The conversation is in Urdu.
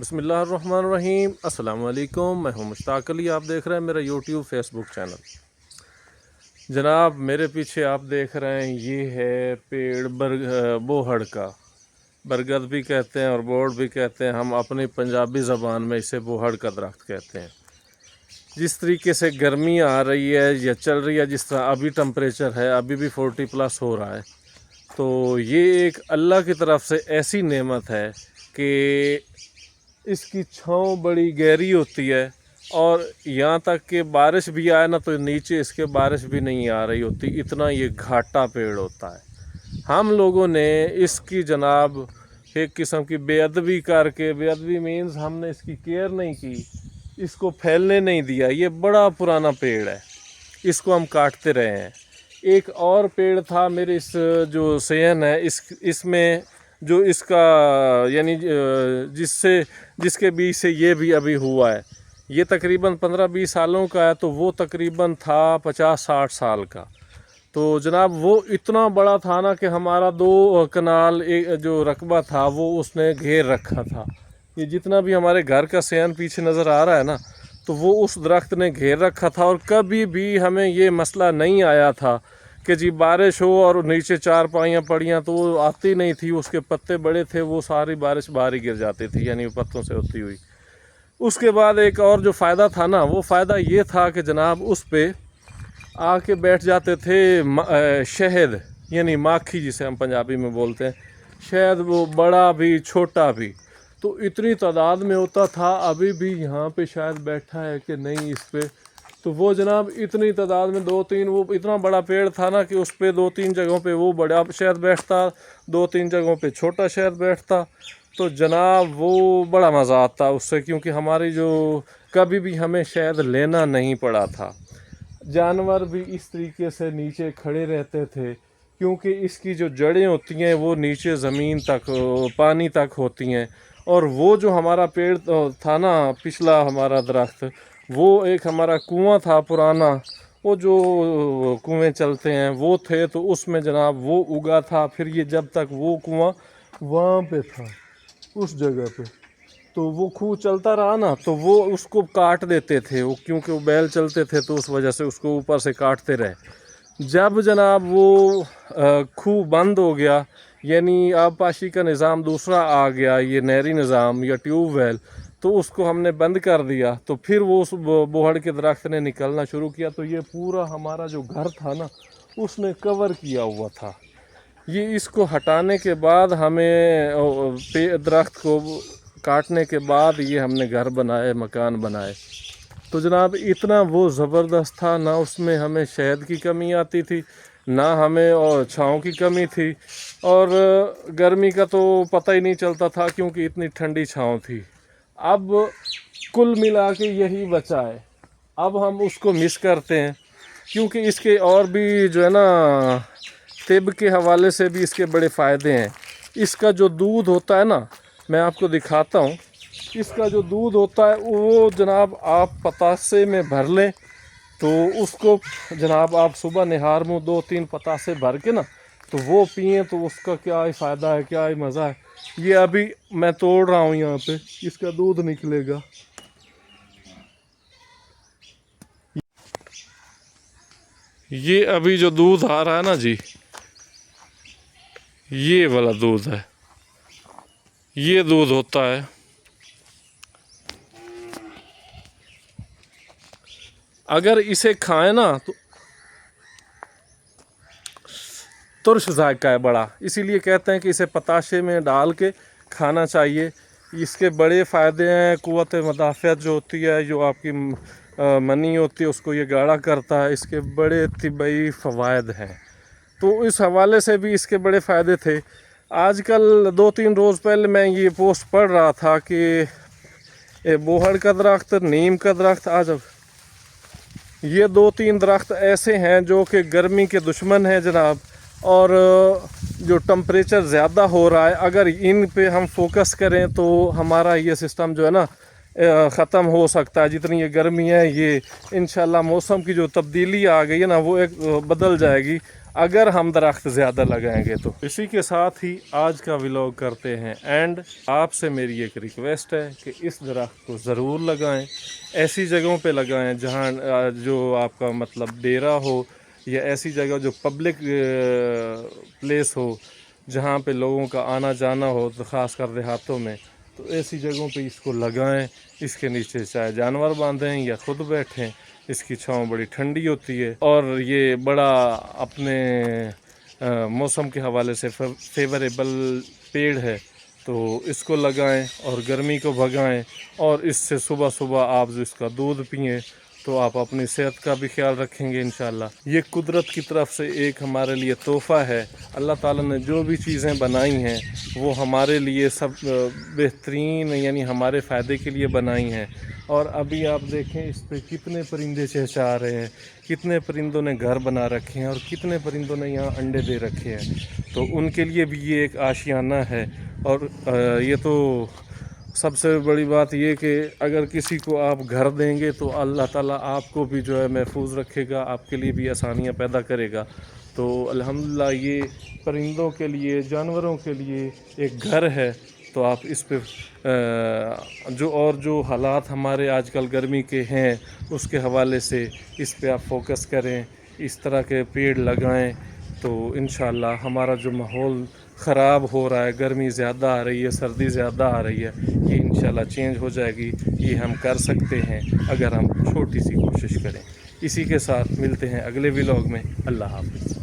بسم اللہ الرحمن الرحیم۔ السلام علیکم۔ میں ہوں مشتاق علی۔ آپ دیکھ رہے ہیں میرا یوٹیوب، فیس بک چینل۔ جناب، میرے پیچھے آپ دیکھ رہے ہیں، یہ ہے پیڑ برگ بوہڑ کا۔ برگد بھی کہتے ہیں اور بورڈ بھی کہتے ہیں۔ ہم اپنی پنجابی زبان میں اسے بوہڑ کا درخت کہتے ہیں۔ جس طریقے سے گرمی آ رہی ہے یا چل رہی ہے، جس طرح ابھی ٹمپریچر ہے، ابھی بھی فورٹی پلس ہو رہا ہے۔ تو یہ ایک اللہ کی طرف سے ایسی نعمت ہے کہ اس کی چھاؤں بڑی گہری ہوتی ہے اور یہاں تک کہ بارش بھی آئے نا تو نیچے اس کے بارش بھی نہیں آ رہی ہوتی، اتنا یہ گھاٹا پیڑ ہوتا ہے۔ ہم لوگوں نے اس کی جناب ایک قسم کی بے ادبی کر کے، بے ادبی مینز ہم نے اس کی کیئر نہیں کی، اس کو پھیلنے نہیں دیا۔ یہ بڑا پرانا پیڑ ہے، اس کو ہم کاٹتے رہے ہیں۔ ایک اور پیڑ تھا، میرے اس جو سین ہے، اس اس میں جو اس کا یعنی جس سے، جس کے بیچ سے یہ بھی ابھی ہوا ہے۔ یہ تقریباً پندرہ بیس سالوں کا ہے، تو وہ تقریباً تھا پچاس ساٹھ سال کا۔ تو جناب، وہ اتنا بڑا تھا نا کہ ہمارا دو کنال ایک جو رقبہ تھا، وہ اس نے گھیر رکھا تھا۔ یہ جتنا بھی ہمارے گھر کا سین پیچھے نظر آ رہا ہے نا، تو وہ اس درخت نے گھیر رکھا تھا۔ اور کبھی بھی ہمیں یہ مسئلہ نہیں آیا تھا کہ جی بارش ہو اور نیچے چار پائیاں پڑیاں تو وہ آتی نہیں تھی، اس کے پتے بڑے تھے، وہ ساری بارش باہر ہی گر جاتی تھی یعنی پتوں سے ہوتی ہوئی۔ اس کے بعد ایک اور جو فائدہ تھا نا، وہ فائدہ یہ تھا کہ جناب اس پہ آ کے بیٹھ جاتے تھے شہد یعنی ماکھی جسے ہم پنجابی میں بولتے ہیں۔ شہد وہ بڑا بھی، چھوٹا بھی۔ تو اتنی تعداد میں ہوتا تھا، ابھی بھی یہاں پہ شاید بیٹھا ہے کہ نہیں، اس پہ تو وہ جناب اتنی تعداد میں دو تین وہ اتنا بڑا پیڑ تھا نا کہ اس پہ دو تین جگہوں پہ وہ بڑا شہد بیٹھتا، دو تین جگہوں پہ چھوٹا شہد بیٹھتا۔ تو جناب وہ بڑا مزہ آتا اس سے کیونکہ ہماری جو کبھی بھی ہمیں شہد لینا نہیں پڑا تھا۔ جانور بھی اس طریقے سے نیچے کھڑے رہتے تھے کیونکہ اس کی جو جڑیں ہوتی ہیں وہ نیچے زمین تک، پانی تک ہوتی ہیں۔ اور وہ جو ہمارا پیڑ تھا نا، پچھلا ہمارا درخت وہ ایک ہمارا کنواں تھا پرانا، وہ جو کنویں چلتے ہیں، وہ تھے تو اس میں جناب وہ اگا تھا، پھر یہ جب تک وہ کنواں وہاں پہ تھا، اس جگہ پہ۔ تو وہ کھو چلتا رہا نا، تو وہ اس کو کاٹ دیتے تھے۔ وہ کیونکہ وہ بیل چلتے تھے تو اس وجہ سے اس کو اوپر سے کاٹتے رہے۔ جب جناب وہ کھو بند ہو گیا یعنی آب پاشی کا نظام دوسرا آ گیا، یہ نہری نظام یا ٹیوب ویل تو اس کو ہم نے بند کر دیا، تو پھر وہ اس بوہڑ کے درخت نے نکلنا شروع کیا۔ تو یہ پورا ہمارا جو گھر تھا نا، اس نے کور کیا ہوا تھا۔ یہ اس کو ہٹانے کے بعد ہمیں درخت کو کاٹنے کے بعد یہ ہم نے گھر بنائے، مکان بنائے۔ تو جناب، اتنا وہ زبردست تھا، نہ اس میں ہمیں شہد کی کمی آتی تھی، نہ ہمیں اور چھاؤں کی کمی تھی۔ اور گرمی کا تو پتہ ہی نہیں چلتا تھا، کیونکہ اتنی ٹھنڈی چھاؤں تھی۔ اب کل ملا کے یہی بچا ہے۔ اب ہم اس کو مس کرتے ہیں، کیونکہ اس کے اور بھی جو ہے نا، طب کے حوالے سے بھی اس کے بڑے فائدے ہیں۔ اس کا جو دودھ ہوتا ہے نا، میں آپ کو دکھاتا ہوں۔ اس کا جو دودھ ہوتا ہے، وہ جناب آپ پتاسے میں بھر لیں تو اس کو جناب آپ صبح نہار منہ دو تین پتاسے بھر کے نا، تو وہ پئیں تو اس کا کیا ہی فائدہ ہے، کیا ہی مزہ ہے۔ یہ ابھی میں توڑ رہا ہوں یہاں پہ، اس کا دودھ نکلے گا۔ یہ ابھی جو دودھ آ رہا ہے نا جی یہ والا دودھ ہے۔ یہ دودھ ہوتا ہے۔ اگر اسے کھائیں نا تو ترش ذائقہ ہے بڑا۔ اسی لیے کہتے ہیں کہ اسے پتاشے میں ڈال کے کھانا چاہیے۔ اس کے بڑے فائدے ہیں، قوت مدافعت جو ہوتی ہے، جو آپ کی منی ہوتی ہے، اس کو یہ گاڑا کرتا ہے۔ اس کے بڑے طبعی فوائد ہیں۔ تو اس حوالے سے بھی اس کے بڑے فائدے تھے۔ آج کل دو تین روز پہلے میں یہ پوسٹ پڑھ رہا تھا کہ بوہڑ کا درخت، نیم کا درخت، آج یہ دو تین درخت ایسے ہیں جو کہ گرمی کے دشمن ہیں، جناب۔ اور جو ٹمپریچر زیادہ ہو رہا ہے، اگر ان پہ ہم فوکس کریں تو ہمارا یہ سسٹم جو ہے نا ختم ہو سکتا ہے۔ جتنی یہ گرمی ہے، یہ انشاءاللہ موسم کی جو تبدیلی آ گئی ہے نا، وہ ایک بدل جائے گی۔ اگر ہم درخت زیادہ لگائیں گے تو۔ اسی کے ساتھ ہی آج کا ولاگ کرتے ہیں۔ اینڈ آپ سے میری ایک ریکویسٹ ہے کہ اس درخت کو ضرور لگائیں۔ ایسی جگہوں پہ لگائیں جہاں جو آپ کا مطلب ڈیرا ہو۔ یا ایسی جگہ جو پبلک پلیس ہو، جہاں پہ لوگوں کا آنا جانا ہو، تو خاص کر دیہاتوں میں، تو ایسی جگہوں پہ اس کو لگائیں، اس کے نیچے چاہے جانور باندھیں یا خود بیٹھیں، اس کی چھاؤں بڑی ٹھنڈی ہوتی ہے۔ اور یہ بڑا اپنے موسم کے حوالے سے فیوریبل پیڑ ہے، تو اس کو لگائیں اور گرمی کو بھگائیں اور اس سے صبح صبح آپ اس کا دودھ پئیں تو آپ اپنی صحت کا بھی خیال رکھیں گے انشاءاللہ۔ یہ قدرت کی طرف سے ایک ہمارے لیے تحفہ ہے۔ اللہ تعالیٰ نے جو بھی چیزیں بنائی ہیں، وہ ہمارے لیے سب بہترین یعنی ہمارے فائدے کے لیے بنائی ہیں۔ اور ابھی آپ دیکھیں اس پہ کتنے پرندے چہچہا رہے ہیں، کتنے پرندوں نے گھر بنا رکھے ہیں اور کتنے پرندوں نے یہاں انڈے دے رکھے ہیں۔ تو ان کے لیے بھی یہ ایک آشیانہ ہے۔ اور یہ تو سب سے بڑی بات یہ کہ اگر کسی کو آپ گھر دیں گے تو اللہ تعالیٰ آپ کو بھی جو ہے محفوظ رکھے گا، آپ کے لیے بھی آسانیاں پیدا کرے گا۔ تو الحمدللہ یہ پرندوں کے لیے، جانوروں کے لیے ایک گھر ہے۔ تو آپ اس پہ جو اور جو حالات ہمارے آج کل گرمی کے ہیں، اس کے حوالے سے اس پہ آپ فوکس کریں، اس طرح کے پیڑ لگائیں۔ تو انشاءاللہ ہمارا جو ماحول خراب ہو رہا ہے، گرمی زیادہ آ رہی ہے، سردی زیادہ آ رہی ہے، یہ انشاءاللہ چینج ہو جائے گی، یہ ہم کر سکتے ہیں اگر ہم چھوٹی سی کوشش کریں۔ اسی کے ساتھ ملتے ہیں اگلے ولاگ میں۔ اللہ حافظ۔